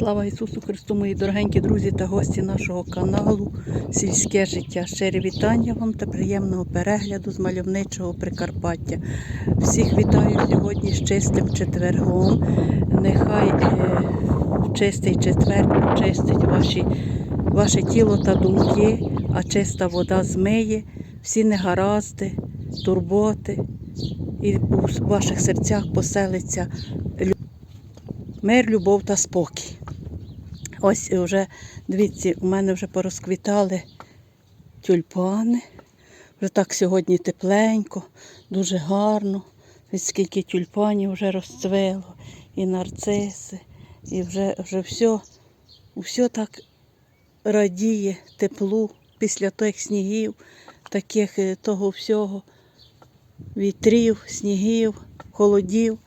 Слава Ісусу Христу, мої дорогенькі друзі та гості нашого каналу Сільське життя. Щирі вітання вам та приємного перегляду з мальовничого Прикарпаття. Всіх вітаю сьогодні з чистим четвергом. Нехай е, чистий четвер очистить ваші, ваше тіло та думки, а чиста вода змиє всі негаразди, турботи, і у ваших серцях поселиться Мир, любов та спокій. Ось вже, дивіться, у мене вже порозквітали тюльпани. Вже так сьогодні тепленько, дуже гарно. Ось скільки тюльпанів вже розцвело, і нарциси, і вже, вже все, все так радіє теплу після тих снігів, таких е, того всього, вітрів, снігів, холодів.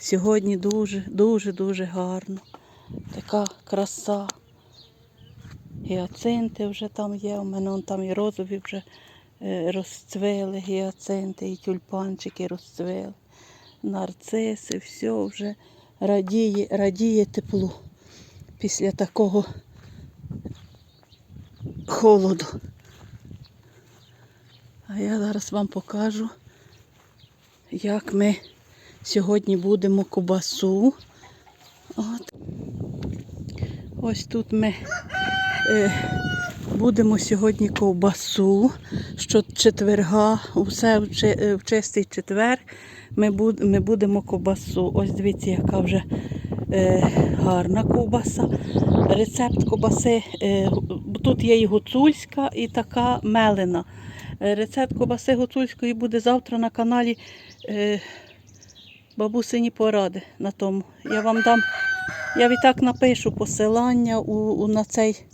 Сьогодні дуже, дуже, дуже гарно. Така краса. Гіацинти вже там є. У мене там і розові вже е, розцвели, гіацинти, і тюльпанчики розцвели. Нарциси, все вже радіє, радіє теплу після такого холоду. А я зараз вам покажу, як ми Сьогодні будемо кубасу. От. Ось тут ми е, будемо сьогодні ковбасу. Що четверга, усе в, чи- е, в чистий четвер ми, буд, ми будемо ковбасу. Ось дивіться, яка вже е, гарна ковбаса. Рецепт ковбаси. Е, тут є і гуцульська, і така мелена. Е, Рецепт ковбаси гуцульської буде завтра на каналі. Е, бабусині поради на тому. Я вам дам, я відтак напишу посилання у, у, на, цей,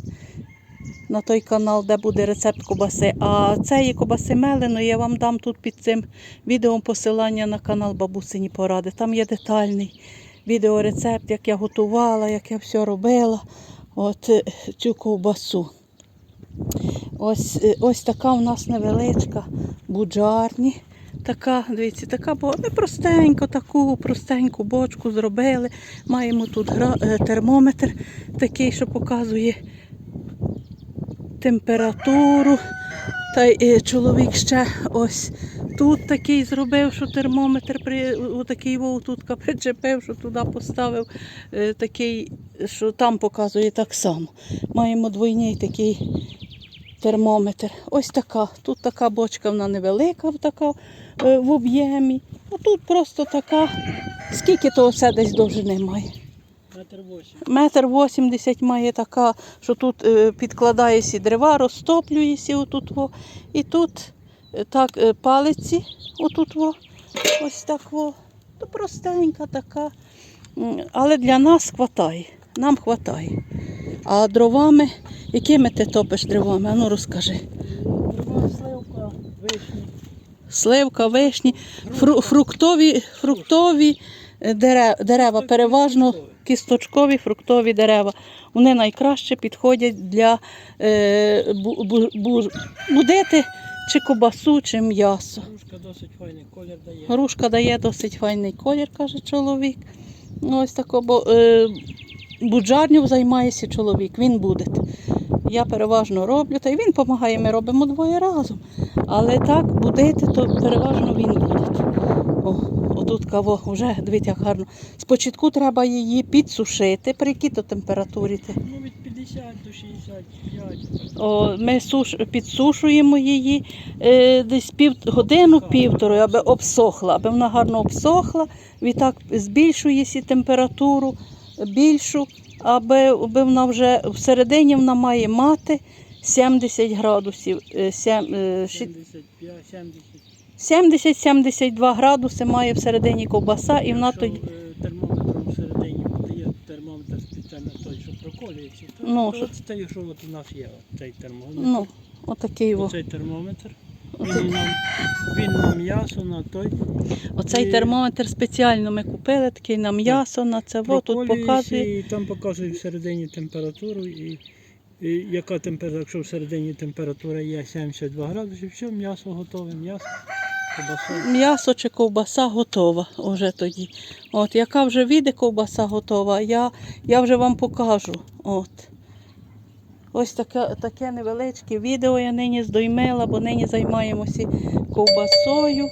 на той канал, де буде рецепт кобаси. А цієї кобаси меленої я вам дам тут під цим відео посилання на канал Бабусині поради. Там є детальний відеорецепт, як я готувала, як я все робила. От е, цю ковбасу. Ось, е, ось така у нас невеличка буджарні. Така, дивіться, така бо ми простенько, таку простеньку бочку зробили. Маємо тут е, термометр такий, що показує температуру. Та й е, чоловік ще ось тут такий зробив, що термометр при у такий вов тут причепив, що туди поставив е, такий, що там показує так само. Маємо двойний такий термометр. Ось така. Тут така бочка, вона невелика, така е, в об'ємі. А тут просто така. Скільки того все десь довжини має? Метр вісімдесят має така, що тут е, підкладаєшся дрова, розтоплюєшся отут. Во. І тут е, так палиці, отут во. ось так во. То простенька така. Але для нас хватає. Нам хватає. А дровами, якими ти топиш дровами? Ану розкажи. Друга сливка, вишні. Сливка, вишні, фру, фруктові, фруктові дерева, дерева, переважно кісточкові фруктові дерева. Вони найкраще підходять для е, бу, бу, бу, будити чи кобасу, чи м'ясо. Грушка досить файний колір дає. Грушка дає досить файний колір, каже чоловік. Ну, Ось тако, бо е, буджарню займається чоловік, він буде. Я переважно роблю, та й він допомагає, ми робимо двоє разом. Але так, будити, то переважно він буде. О, отут каво вже, дивіться, як гарно. Спочатку треба її підсушити, при якій то температурі. Ну від 50 до 65. О, ми суш, підсушуємо її е, десь пів годину, півтори, аби обсохла, аби вона гарно обсохла. Відтак збільшується температуру більшу, аби, аби вона вже всередині вона має мати 70 градусів. е, сем- е, ші- 75, 70. 70-72 градуси має всередині ковбаса, і вона Якщо, тоді. е, термометром всередині є термометр спеціально той, що проколюється. Ну, що- от той, що от у нас є, от цей термометр. Ну, отакий во. Оцей термометр. Він нам, він на м'ясо, на той. Оцей і- термометр спеціально ми купили, такий на м'ясо, на це во, тут показує. І там показує всередині температуру. І, і яка температура, якщо всередині температура є 72 градуси, все, м'ясо готове, м'ясо. кубаса. м'ясо чи ковбаса готова вже тоді. От, яка вже вийде ковбаса готова, я, я вже вам покажу. От. Ось таке, таке невеличке відео я нині здоймила, бо нині займаємося ковбасою.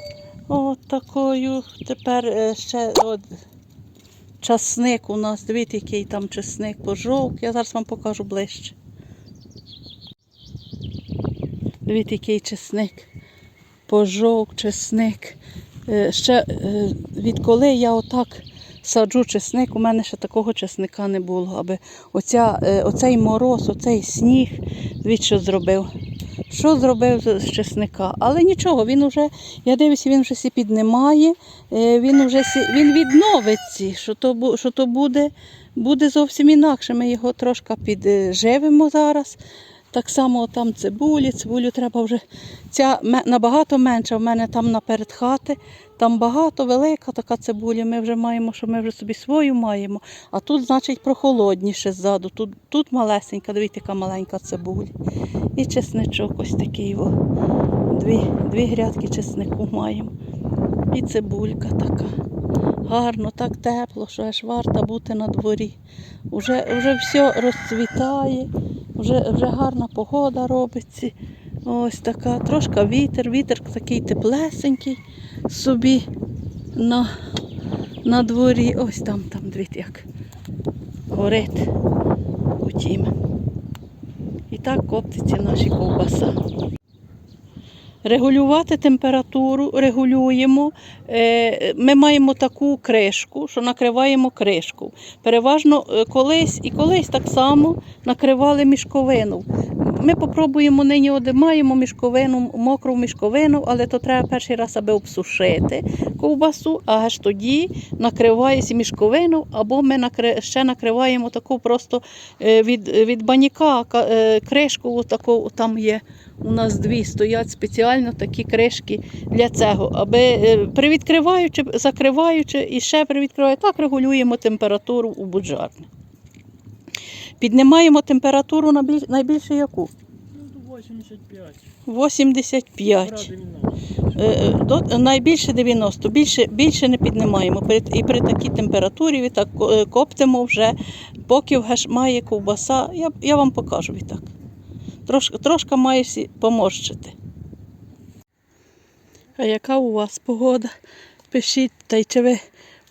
От такою. Тепер е, ще от, часник у нас. Дивіться, який там часник пожовк. Я зараз вам покажу ближче. Дивіться, який чесник. Пожовк, чесник. Е, Ще е, відколи я отак саджу чесник, у мене ще такого чесника не було. Аби оця, е, оцей мороз, оцей сніг, від що зробив. Що зробив з чесника? Але нічого, він вже, я дивлюся, він вже сі піднімає, е, він вже сі, він відновиться, що то, що то буде, буде зовсім інакше. Ми його трошки підживимо зараз. Так само там цибулі, цибулю треба вже. Ця набагато менша в мене там наперед хати. Там багато, велика така цибуля. Ми вже маємо, що ми вже собі свою маємо. А тут, значить, прохолодніше ззаду. Тут, тут малесенька, дивіться, яка маленька цибуля. І чесничок ось такий. О. Дві, дві грядки чеснику маємо. І цибулька така. Гарно, так тепло, що аж варто бути на дворі. Уже, вже все розцвітає, вже, вже гарна погода робиться. Ось така, трошки вітер, вітер такий теплесенький собі на, на дворі. Ось там, там, дивіться, як горить утім. І так коптиться наші ковбаса. Регулювати температуру регулюємо. Е, Ми маємо таку кришку, що накриваємо кришку. Переважно е, колись і колись так само накривали мішковину. Ми попробуємо нині оде маємо мішковину, мокру мішковину, але то треба перший раз, аби обсушити ковбасу, а аж тоді накривається мішковину, або ми ще накриваємо таку просто е, від, від баняка кришку, таку, там є у нас дві стоять спеціально такі кришки для цього, аби е, привідкриваючи, закриваючи і ще привідкриваючи, так регулюємо температуру у буджарні. Піднімаємо температуру на біль- найбільше яку? Ну, 85. 85. Ради міна. Е, До, найбільше 90, більше, більше не піднімаємо. І при такій температурі відтак е, коптимо вже, поки вгаш має ковбаса. Я, я вам покажу відтак. Трошки, трошки має всі поморщити. А яка у вас погода? Пишіть, та й чи ви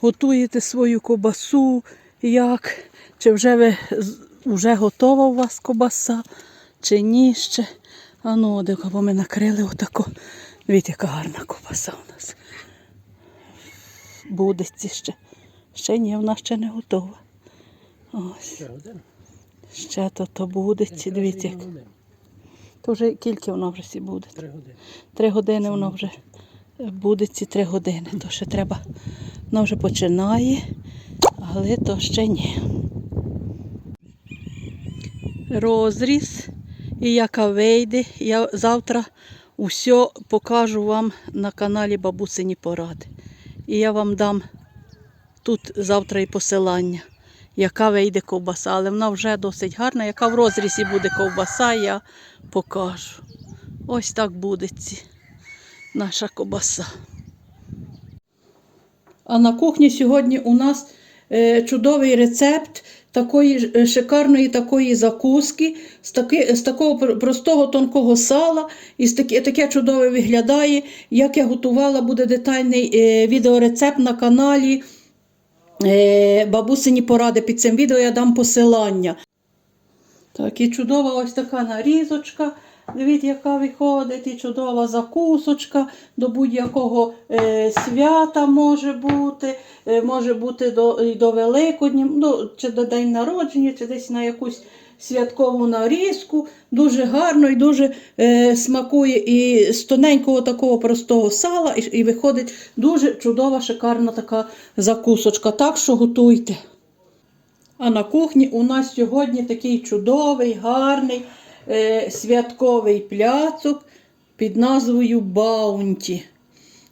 готуєте свою ковбасу, як? Чи вже ви вже готова у вас ковбаса, чи ні ще? А ну, дивіться, бо ми накрили отако. Дивіться, яка гарна ковбаса у нас. Будеться ще. Ще ні, вона ще не готова. Ось, Ще ще то, то будеться, дивіться. як. То вже кілька вона вже сі буде. Три години. Три години воно вже буде ці три години. То ще треба, воно вже починає, але то ще ні. Розріз і яка вийде. Я завтра усе покажу вам на каналі Бабусині Поради. І я вам дам тут завтра і посилання, яка вийде ковбаса, але вона вже досить гарна. Яка в розрізі буде ковбаса, я покажу. Ось так буде наша ковбаса. А на кухні сьогодні у нас е, чудовий рецепт такої е, шикарної такої закуски, з, таки, з такого простого тонкого сала. І таке, таке чудове виглядає. Як я готувала, буде детальний е, відеорецепт на каналі. Е, бабусині поради під цим відео я дам посилання. Так, і чудова ось така нарізочка. Дивіться, яка виходить, і чудова закусочка до будь-якого е, свята може бути, е, може бути до, і до Великодня, ну, чи до День народження, чи десь на якусь святкову нарізку. Дуже гарно і дуже е, смакує і з тоненького такого простого сала, і, і виходить дуже чудова, шикарна така закусочка. Так що готуйте. А на кухні у нас сьогодні такий чудовий, гарний е, святковий пляцок під назвою Баунті.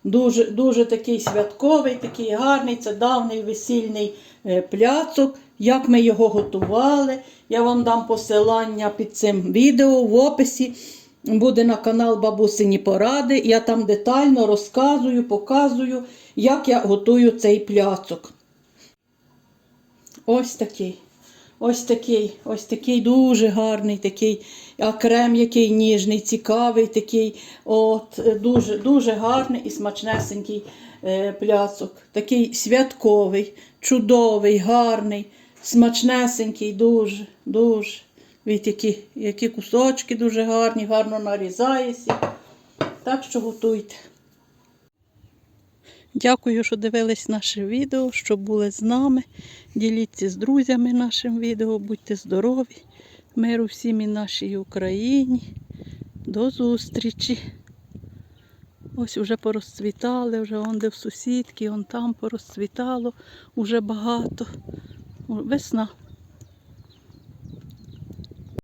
Дуже, дуже такий святковий, такий гарний, це давний весільний е, пляцок. Як ми його готували, я вам дам посилання під цим відео в описі. буде на канал Бабусині Поради. Я там детально розказую, показую, як я готую цей пляцок. Ось такий. Ось такий, ось такий дуже гарний, такий, а крем який ніжний, цікавий, такий, от, дуже, дуже гарний і смачнесенький е, пляцок. Такий святковий, чудовий, гарний, смачнесенький, дуже, дуже. Від які, які кусочки дуже гарні, гарно нарізається. Так що готуйте. Дякую, що дивились наше відео, що були з нами. Діліться з друзями нашим відео, будьте здорові, миру всім і нашій Україні. До зустрічі. Ось уже порозцвітали, вже он де в сусідки, он там порозцвітало уже багато. Весна.